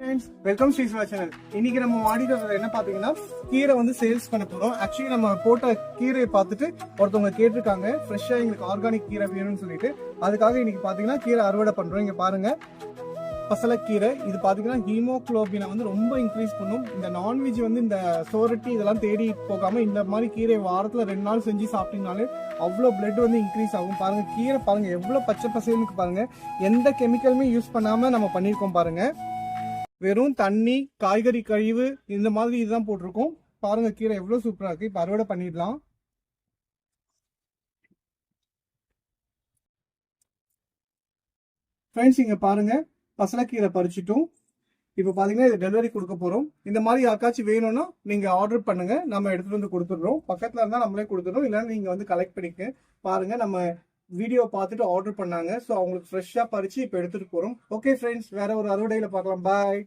Friends welcome Shri Siva channel இன்னைக்கு நம்ம auditor என்ன பாத்தீங்கன்னா கீரை வந்து சேல்ஸ் பண்ண போறோம். ஆக்சுவலி நம்ம போட்ட கீரையை பார்த்துட்டு ஒருத்தவங்க கேட்டிருக்காங்க. ஃப்ரெஷ்ஷா எங்களுக்கு ஆர்கானிக் கீரை வேணும்னு சொல்லிட்டு. அதுக்காக இன்னைக்கு பாத்தீங்கன்னா கீரை அறுவடை பண்றோம். இங்க பாருங்க. பசலக்கீரை. இது பாத்தீங்கன்னா ஹீமோகுளோபினை வந்து ரொம்ப இன்க்ரீஸ் பண்ணும். இந்த நான்வெஜ் வந்து இந்த சோரட்டி இதெல்லாம் தேடி போகாம இந்த மாதிரி கீரை வாரத்துல ரெண்டு நாள் செஞ்சு சாப்பிட்டீங்கனாலே அவ்வளோ பிளட் வந்து இன்க்ரீஸ் ஆகும். பாருங்க கீரை பாருங்க. எவ்வளோ பச்சை பசங்களுக்கு பாருங்க. எந்த கெமிக்கலுமே யூஸ் பண்ணாம நம்ம பண்ணியிருக்கோம் பாருங்க. வெறும் தண்ணி காய்கறி கழிவு இந்த மாதிரி இதுதான் போட்டிருக்கோம். பாருங்க கீரை எவ்வளோ சூப்பராக இருக்கு. இப்போ அறுவடை பண்ணிடலாம். ஃப்ரெண்ட்ஸ் இங்கே பாருங்க பசலக்கீரை பறிச்சிட்டோம். இப்போ பார்த்தீங்கன்னா இது டெலிவரி கொடுக்க போகிறோம் இந்த மாதிரி யாருக்காச்சும் வேணும்னா நீங்கள் ஆர்டர் பண்ணுங்கள் நம்ம எடுத்துகிட்டு வந்து கொடுத்துட்றோம். பக்கத்தில் இருந்தால் நம்மளே கொடுத்துட்றோம். இல்லைன்னா நீங்கள் வந்து கலெக்ட் பண்ணிக்க. பாருங்கள் நம்ம வீடியோ பார்த்துட்டு ஆர்டர் பண்ணாங்க. ஸோ அவங்களுக்கு ஃப்ரெஷ்ஷாக பறித்து இப்போ எடுத்துகிட்டு போகிறோம் ஓகே ஃப்ரெண்ட்ஸ் வேற ஒரு அறுவடையில் பார்க்கலாம். பாய்